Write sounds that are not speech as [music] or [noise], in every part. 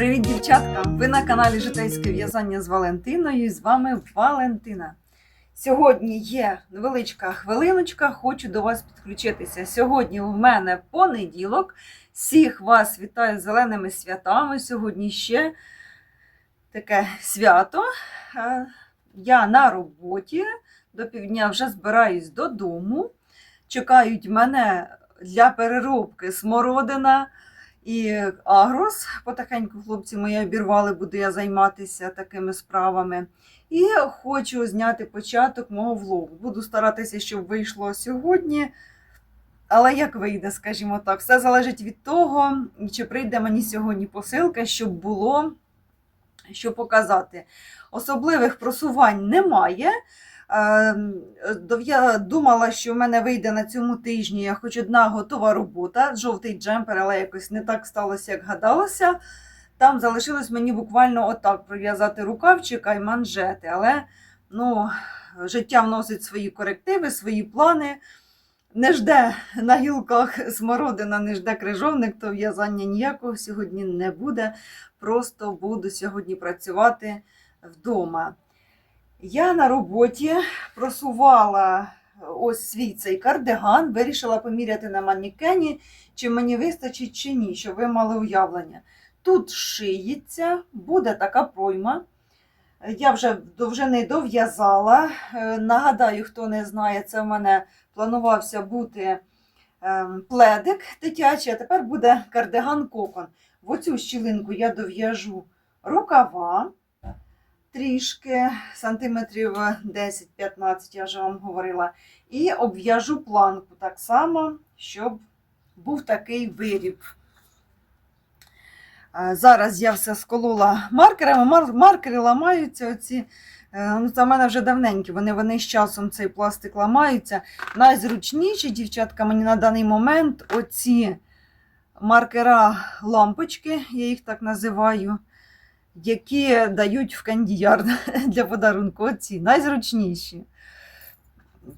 Привіт, дівчатка! Ви на каналі Житейське в'язання з Валентиною і з вами Валентина. Сьогодні є невеличка хвилиночка, хочу до вас підключитися. Сьогодні у мене понеділок. Всіх вас вітаю з зеленими святами. Сьогодні ще таке свято. Я на роботі, до півдня вже збираюсь додому. Чекають мене для переробки смородина і агрос. Потихеньку хлопці мої обірвали, буду я займатися такими справами. І хочу зняти початок мого влогу. Буду старатися, щоб вийшло сьогодні. Але як вийде, скажімо так, все залежить від того, чи прийде мені сьогодні посилка, щоб було що показати. Особливих просувань немає. Е, дов- Я думала, що в мене вийде на цьому тижні хоч одна готова робота, жовтий джемпер, але якось не так сталося, як гадалося. Там залишилось мені буквально отак пров'язати рукавчика і манжети. Але ну, життя вносить свої корективи, свої плани. Не жде на гілках смородина, не жде крижовник, то в'язання ніякого сьогодні не буде. Просто буду сьогодні працювати вдома. Я на роботі просувала ось свій цей кардиган, вирішила поміряти на манікені, чи мені вистачить чи ні, щоб ви мали уявлення. Тут шиється, буде така пройма. Я вже довжини дов'язала. Е, Нагадаю, хто не знає, це в мене планувався бути ем, пледик дитячий, а тепер буде кардиган кокон. В оцю щілинку я дов'яжу рукава трішки, сантиметрів 10-15, я вже вам говорила, і обв'яжу планку так само, щоб був такий виріб. Е, Зараз я все сколола маркерами. Мар- маркери ламаються. Оці. Е, Ну, це в мене вже давненькі, вони, вони з часом цей пластик ламаються. Найзручніші, дівчатка, мені на даний момент оці маркера лампочки, я їх так називаю, які дають в кандіяр [laughs] для подарунку. Оці найзручніші.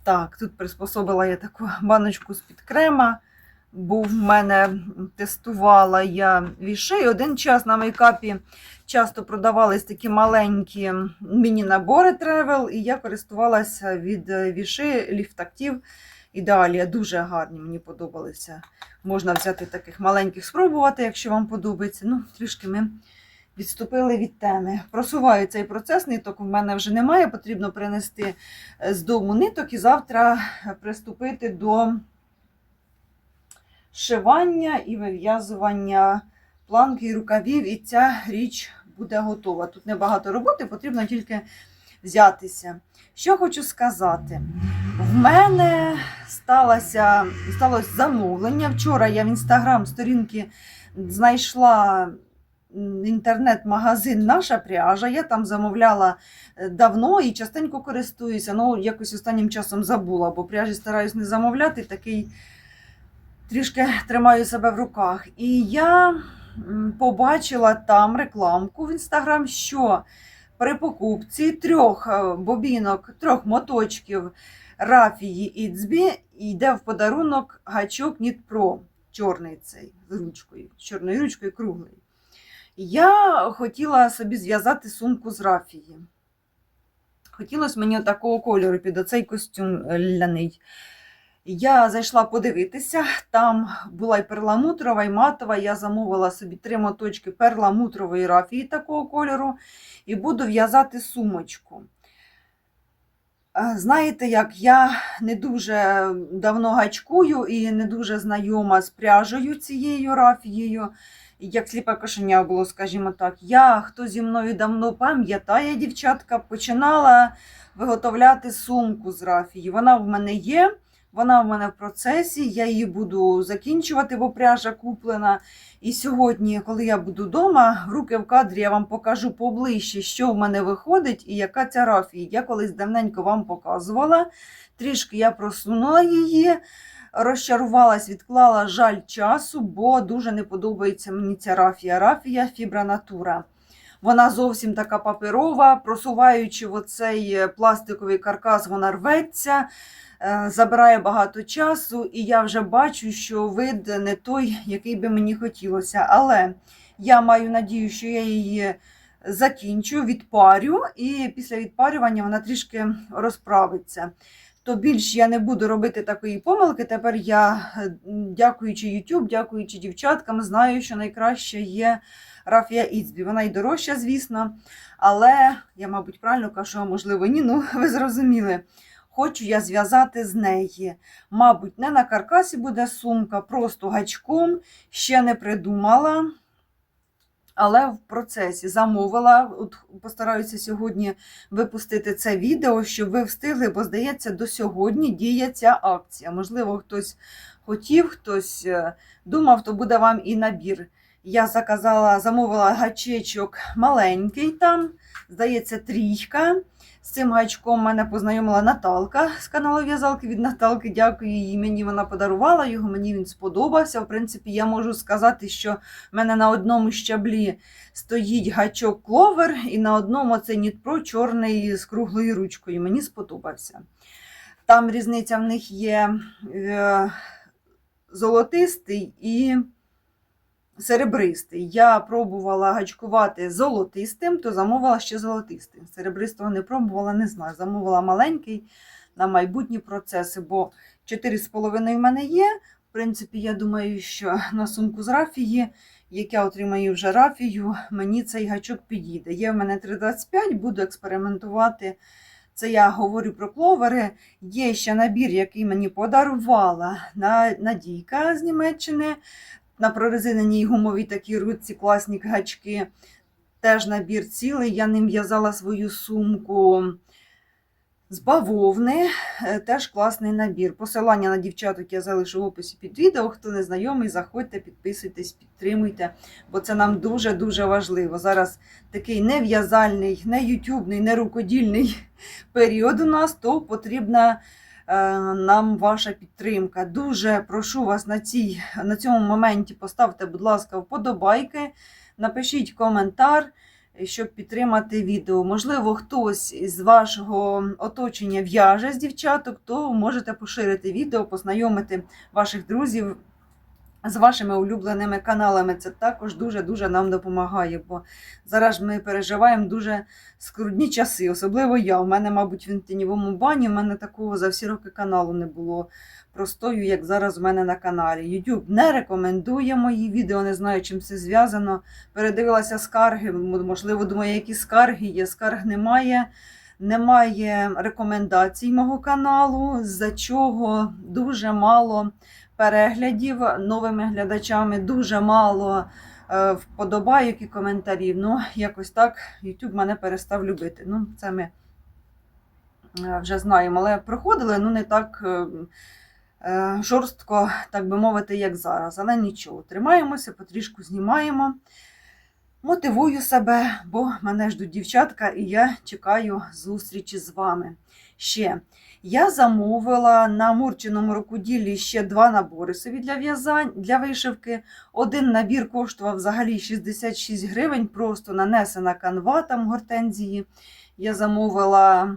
Так, тут приспособила я таку баночку з-під крема. Був в мене, тестувала я віши. Один час на мейкапі часто продавались такі маленькі міні-набори тревел, і я користувалася від віши ліфтактів. Ідеалія дуже гарні, мені подобалися. Можна взяти таких маленьких, спробувати, якщо вам подобається. Ну, трішки ми відступили від теми. Просуваю цей процес, ниток в мене вже немає. Потрібно принести е, з дому ниток і завтра приступити до шивання і вив'язування планки і рукавів, і ця річ буде готова. Тут небагато роботи, потрібно тільки взятися. Що хочу сказати? В мене сталося, сталося замовлення. Вчора я в інстаграм сторінки знайшла інтернет-магазин Наша пряжа. Я там замовляла е, давно і частенько користуюся. Ну, якось останнім часом забула, бо пряжі стараюсь не замовляти. Такий трішки тримаю себе в руках. І я побачила там рекламку в інстаграм, що при покупці трьох е, бобінок, трьох моточків рафії Іцбі йде в подарунок гачок Pro, чорний цей з ручкою, з чорною ручкою круглий. Я хотіла собі зв'язати сумку з рафії. Хотілося мені такого кольору під оцей костюм е, ляний. Я зайшла подивитися, там була і перламутрова, і матова. Я замовила собі три моточки перламутрової рафії такого кольору і буду в'язати сумочку. Е, Знаєте, як я не дуже давно гачкую і не дуже знайома з пряжею цією рафією, як сліпе кошеня було, скажімо так. Я, хто зі мною давно пам'ятає, дівчатка, починала виготовляти сумку з рафії. Вона в мене є. Вона в мене в процесі, я її буду закінчувати, бо пряжа куплена. І сьогодні, коли я буду вдома, руки в кадрі я вам покажу поближче, що в мене виходить і яка ця рафія. Я колись давненько вам показувала. Трішки я просунула її, розчарувалась, відклала жаль часу, бо дуже не подобається мені ця рафія. Рафія фібра. Вона зовсім така паперова, просуваючи в оцей е, пластиковий каркас, вона рветься. е, Забирає багато часу, і я вже бачу, що вид не той, який би мені хотілося. Але Я маю надію, що я її закінчу, відпарю, і після відпарювання вона трішки розправиться. То більш я не буду робити такої помилки. Тепер я, е, дякуючи YouTube, дякуючи дівчаткам, знаю, що найкраще є рафія Іцбі. Вона й дорожча, звісно. Але я, мабуть, правильно кажу, а можливо, ні. Ну, [laughs] ви зрозуміли. Хочу я зв'язати з неї. Мабуть, не на каркасі буде сумка, просто гачком. Ще не придумала. Але в процесі замовила. От постараюся сьогодні випустити це відео, щоб ви встигли, бо здається, до сьогодні діє ця акція. Можливо, хтось хотів, хтось е, думав, то буде вам і набір. Я заказала, замовила гачечок маленький там, здається, трійка. З цим гачком мене познайомила Наталка з каналу В'язалки від Наталки. Дякую їй. Мені вона подарувала його, мені він сподобався. В принципі, я можу сказати, що в мене на одному щаблі стоїть гачок кловер, і на одному цей Нітпро чорний з круглою ручкою. Мені сподобався. Там різниця в них є е, золотистий і серебристий. Я пробувала гачкувати золотистим, то замовила ще золотистим. Серебристого не пробувала, не знаю. Замовила маленький на майбутні процеси, бо 4,5 в мене є. В принципі, я думаю, що на сумку з рафії, як я отримаю вже рафію, мені цей гачок підійде. Є в мене 3,25, буду експериментувати. Це я говорю про кловери. Є ще набір, який мені подарувала Надійка з Німеччини на прорезиненій гумовій такій ручці класні гачки. Теж набір цілий. Я ним в'язала свою сумку з бавовни. Е, Теж класний набір. Посилання на дівчаток я залишу в описі під відео. Хто не знайомий, заходьте, підписуйтесь, підтримуйте, бо це нам дуже-дуже важливо. Зараз такий не в'язальний, не ютюбний, не рукодільний [laughs] період у нас, то потрібна. Е, нам ваша підтримка. Дуже прошу вас на цій, на цьому моменті поставте, будь ласка, вподобайки, напишіть коментар, щоб підтримати відео. Можливо, хтось із вашого оточення в'яже з дівчаток, то можете поширити відео, познайомити ваших друзів. З вашими улюбленими каналами це також дуже-дуже нам допомагає, бо зараз ми переживаємо дуже скрудні часи, особливо я. У мене, мабуть, в тіньовому бані в мене такого за всі роки каналу не було простою, як зараз у мене на каналі. YouTube не рекомендує мої відео, не знаю, чим це зв'язано. Передивилася скарги, можливо, думаю, які скарги є. Скарг немає. Немає рекомендацій мого каналу, за чого дуже мало переглядів новими глядачами, дуже мало е, вподобайок і коментарів. Ну, якось так YouTube мене перестав любити. Ну, це ми е, вже знаємо, але проходили, ну не так е, жорстко, так би мовити, як зараз. Але нічого, тримаємося, потрішку знімаємо. Мотивую себе, бо мене ждуть дівчатка, і я чекаю зустрічі з вами. Ще я замовила на Мурчиному рукоділлі ще два набори собі для в'язань, для вишивки. Один набір коштував взагалі 66 гривень, просто нанесена канва там гортензії. Я замовила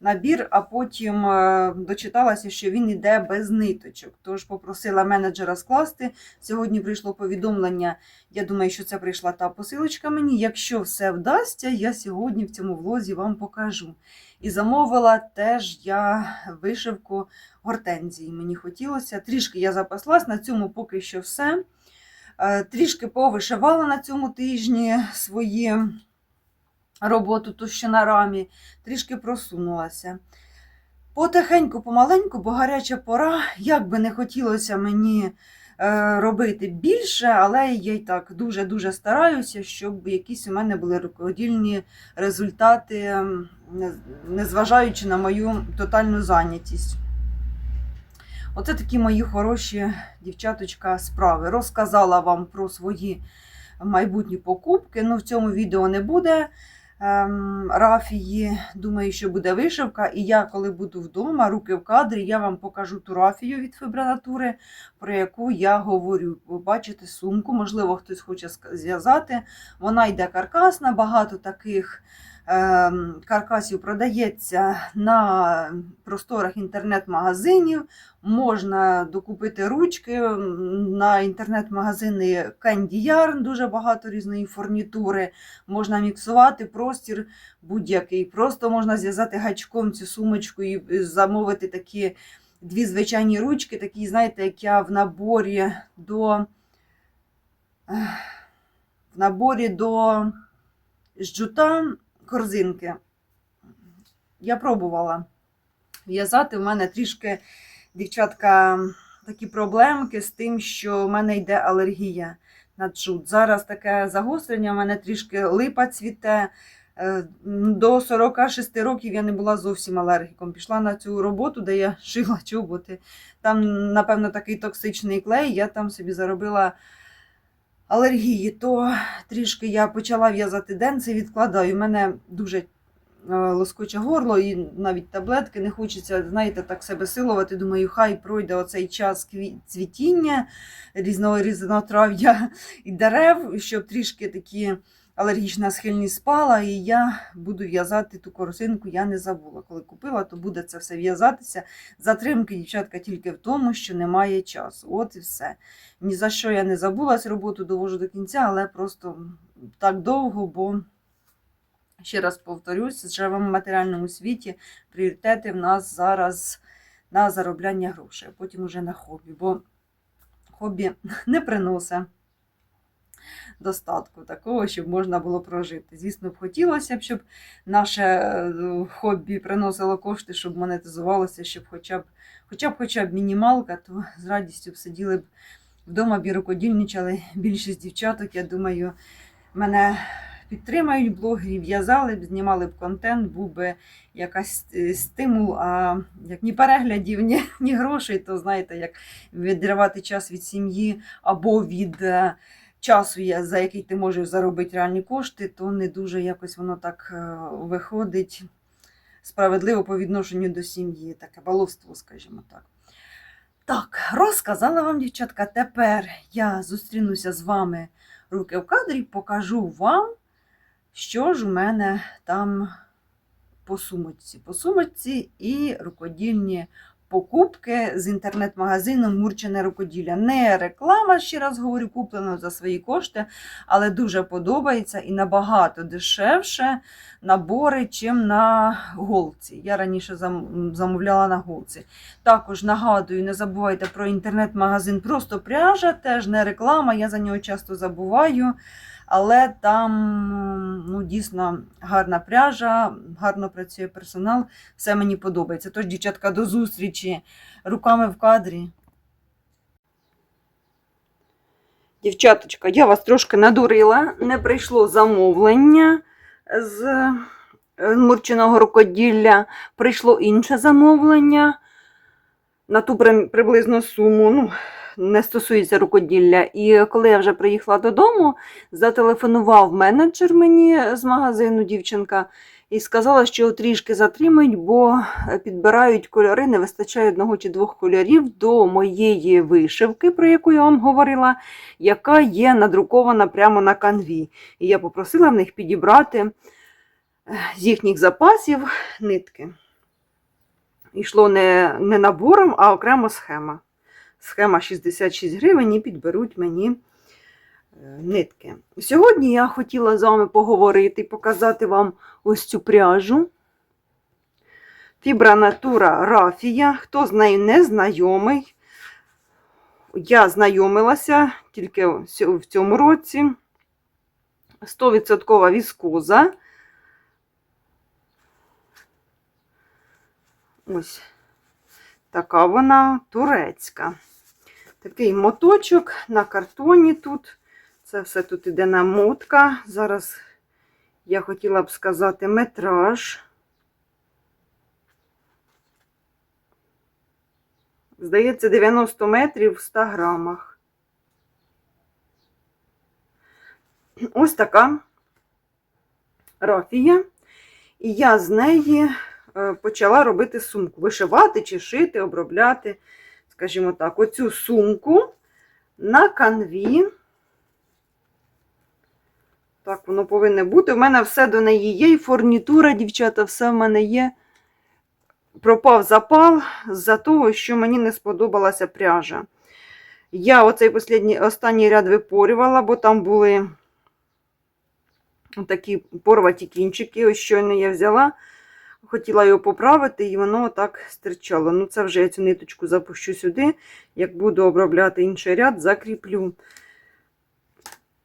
набір, а потім е, дочиталася, що він йде без ниточок. Тож попросила менеджера скласти. Сьогодні прийшло повідомлення. Я думаю, що це прийшла та посилочка мені. Якщо все вдасться, я сьогодні в цьому влозі вам покажу. І замовила теж я вишивку гортензії. Мені хотілося. Трішки я запаслась, на цьому поки що все. Е, трішки повишивала на цьому тижні свої роботу тут ще на рамі, трішки просунулася. Потихеньку, помаленьку, бо гаряча пора, як би не хотілося мені е, робити більше, але я й так дуже-дуже стараюся, щоб якісь у мене були рукодільні результати, незважаючи на мою тотальну зайнятість. Оце такі мої хороші дівчаточка справи. Розказала вам про свої майбутні покупки. Ну, в цьому відео не буде ем, рафії. Думаю, що буде вишивка. І я, коли буду вдома, руки в кадрі, я вам покажу ту рафію від фібронатури, про яку я говорю. Ви бачите сумку, можливо, хтось хоче зв'язати. Вона йде каркасна, багато таких каркасів продається на просторах інтернет-магазинів. Можна докупити ручки на інтернет-магазини Yarn, дуже багато різної фурнітури. Можна міксувати простір будь-який. Просто можна зв'язати гачком цю сумочку і замовити такі дві звичайні ручки, такі, знаєте, як я в наборі до. В наборі до жджута корзинки. Я пробувала в'язати. У мене трішки, дівчатка, такі проблемки з тим, що в мене йде алергія на джут. Зараз таке загострення, у мене трішки липа цвіте. Е, До 46 років я не була зовсім алергіком. Пішла на цю роботу, де я [laughs] шила чоботи. Там, напевно, такий токсичний клей, я там собі заробила алергії, то трішки я почала в'язати денці, відкладаю. У мене дуже е, лоскоче горло і навіть таблетки не хочеться, знаєте, так себе силувати. Думаю, хай пройде оцей час цвітіння різного різнотрав'я і дерев, щоб трішки такі алергічна схильність спала, і я буду в'язати ту корзинку, я не забула. Коли купила, то буде це все в'язатися. Затримки, дівчатка, тільки в тому, що немає часу. От і все. Ні за що я не забула цю роботу, довожу до кінця, але просто так довго, бо. Ще раз повторюсь, живемо в матеріальному світі. Пріоритети в нас зараз на заробляння грошей, а потім уже на хобі, бо хобі [laughs] не приносить достатку такого, щоб можна було прожити. Звісно, б хотілося б, щоб наше е, хобі приносило кошти, щоб монетизувалося, щоб хоча б хоча б хоча б мінімалка, то з радістю б сиділи б вдома, б і рукодільничали. Більшість дівчаток, я думаю, мене підтримають блогері, в'язали б, знімали б контент, був би якась е, стимул, а як ні переглядів, ні, ні грошей, то знаєте, як відривати час від сім'ї або від е, часу, є, за який ти можеш заробити реальні кошти, то не дуже якось воно так е, виходить справедливо по відношенню до сім'ї, таке баловство, скажімо так. Так, розказала вам, дівчатка, тепер я зустрінуся з вами руки в кадрі, покажу вам, що ж у мене там по сумочці. По сумочці і рукодільні покупки з інтернет-магазину Мурчене рукоділля. Не реклама, ще раз говорю, куплено за свої кошти, але дуже подобається і набагато дешевше набори, чим на голці. Я раніше замовляла на голці. Також нагадую, не забувайте про інтернет-магазин просто пряжа, теж не реклама, я за нього часто забуваю. Але там ну, дійсно гарна пряжа, гарно працює персонал, все мені подобається. Тож, дівчатка, до зустрічі руками в кадрі. Дівчаточка, я вас трошки надурила. Не прийшло замовлення з е, мурчиного рукоділля. Прийшло інше замовлення на ту при- приблизно суму. Ну, не стосується рукоділля. І коли я вже приїхала додому, зателефонував менеджер мені з магазину дівчинка і сказала, що трішки затримають, бо підбирають кольори, не вистачає одного чи двох кольорів до моєї вишивки, про яку я вам говорила, яка є надрукована прямо на канві. І я попросила в них підібрати е, з їхніх запасів нитки. Йшло не, не набором, а окремо схема. Схема 66 гривень і підберуть мені е, нитки. Сьогодні я хотіла з вами поговорити і показати вам ось цю пряжу. Фібра Натура Рафія. Хто з нею не знайомий, я знайомилася тільки в цьому році. 100% віскоза. Ось така вона турецька. Такий моточок на картоні тут. Це все тут іде намотка. Зараз я хотіла б сказати метраж. Здається, 90 метрів в 100 грамах. Ось така рафія. І я з неї е, почала робити сумку. Вишивати чи шити, обробляти, скажімо так, оцю сумку на канві Так воно повинно бути. У мене все до неї є, і фурнітура, дівчата, все в мене є. Пропав запал з-за того, що мені не сподобалася пряжа. Я оцей останній ряд випорювала, бо там були такі порваті кінчики. Ось щойно я взяла, хотіла його поправити, і воно так стирчало. Ну, це вже я цю ниточку запущу сюди. Як буду обробляти інший ряд, закріплю.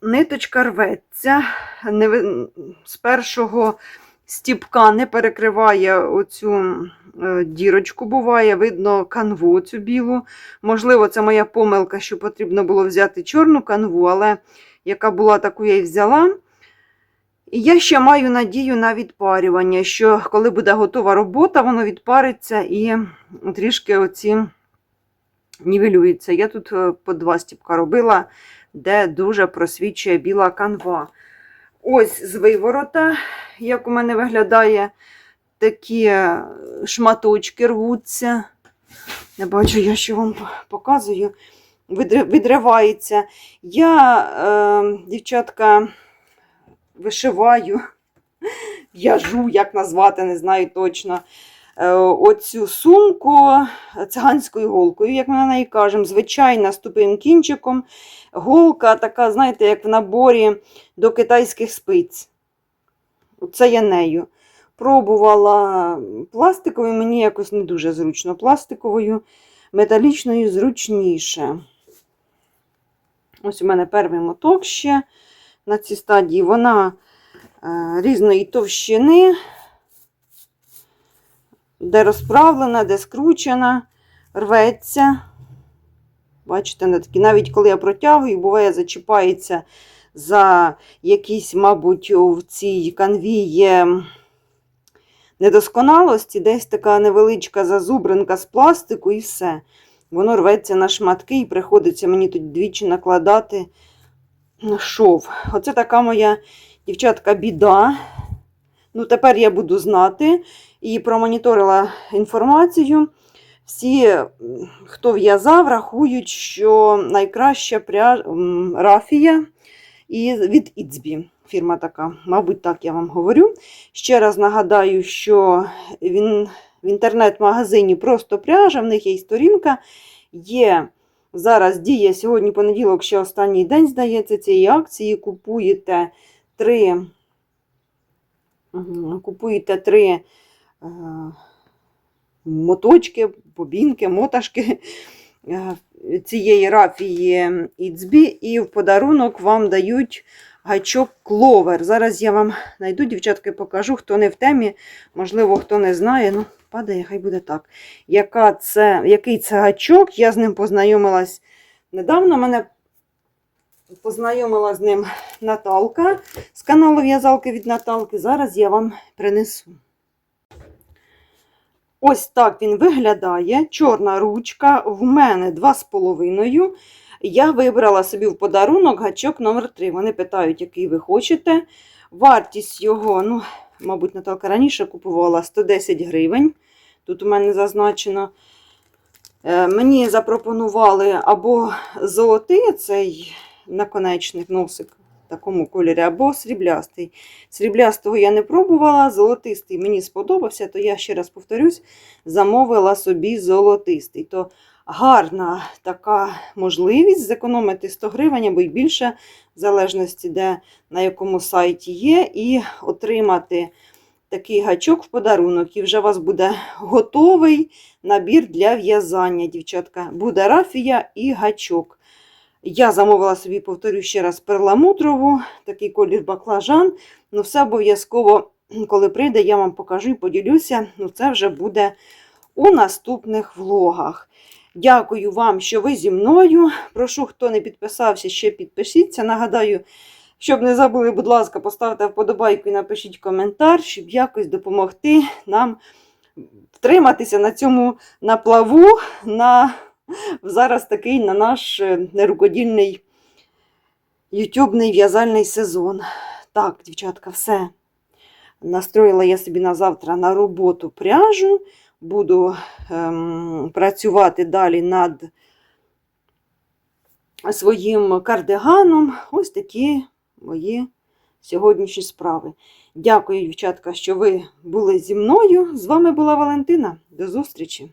Ниточка рветься. Не, з першого стіпка не перекриває оцю е, дірочку, буває, видно канву цю білу. Можливо, це моя помилка, що потрібно було взяти чорну канву, але яка була, таку я і взяла. І я ще маю надію на відпарювання, що коли буде готова робота, воно відпариться і трішки оці нівелюється. Я тут е, по два стіпка робила, де дуже просвічує біла канва. Ось з виворота, як у мене виглядає, такі е, шматочки рвуться. Не бачу, я що вам показую. Відривається. Я, е, дівчатка, вишиваю, в'яжу, як назвати, не знаю точно. Е, Оцю сумку циганською голкою, як ми на неї кажемо, звичайна з тупим кінчиком. Голка така, знаєте, як в наборі до китайських спиць. Оце я нею. Пробувала пластиковою, мені якось не дуже зручно. Пластиковою, металічною зручніше. Ось у мене перший моток ще на цій стадії. Вона е, різної товщини, де розправлена, де скручена, рветься. Бачите, навіть коли я протягую, буває, зачіпається за якісь, мабуть, в цій канві є недосконалості, десь така невеличка зазубринка з пластику і все. Воно рветься на шматки і приходиться мені тут двічі накладати шов. Оце така моя дівчатка біда. Ну, тепер я буду знати і промоніторила інформацію. Всі, хто в'язав, рахують, що найкраща пря... рафія і від Іцбі. Фірма така, мабуть, так я вам говорю. Ще раз нагадаю, що він в інтернет-магазині просто пряжа, в них є сторінка. Є зараз діє сьогодні понеділок, ще останній день, здається, цієї акції. Купуєте три, купуєте три е, моточки, бобінки, моташки е, цієї рафії Іцбі, і в подарунок вам дають гачок кловер. Зараз я вам знайду, дівчатки, покажу, хто не в темі, можливо, хто не знає. Ну, падає, хай буде так. Яка це, який це гачок? Я з ним познайомилась недавно. Мене познайомила з ним Наталка з каналу В'язалки від Наталки. Зараз я вам принесу. Ось так він виглядає. Чорна ручка. В мене 2,5. Я вибрала собі в подарунок гачок номер 3 Вони питають, який ви хочете. Вартість його, ну, мабуть, Наталка раніше купувала 110 гривень. Тут у мене зазначено. Е, Мені запропонували або золотий цей наконечник, носик в такому кольорі, або сріблястий. Сріблястого я не пробувала, золотистий мені сподобався, то я ще раз повторюсь, замовила собі золотистий. То гарна така можливість зекономити 100 гривень або й більше, в залежності, де на якому сайті є, і отримати такий гачок в подарунок. І вже у вас буде готовий набір для в'язання, дівчатка. Буде рафія і гачок. Я замовила собі, повторю ще раз, перламутрову, такий колір баклажан. Ну, все обов'язково, коли прийде, я вам покажу і поділюся. Ну, це вже буде у наступних влогах. Дякую вам, що ви зі мною. Прошу, хто не підписався, ще підпишіться. Нагадаю, щоб не забули, будь ласка, поставте вподобайку і напишіть коментар, щоб якось допомогти нам втриматися на цьому на плаву, на зараз такий на наш е, нерукодільний ютубний в'язальний сезон. Так, дівчатка, все. Настроїла я собі на завтра на роботу пряжу. Буду ем, працювати далі над своїм кардиганом. Ось такі мої сьогоднішні справи. Дякую, дівчатка, що ви були зі мною. З вами була Валентина. До зустрічі!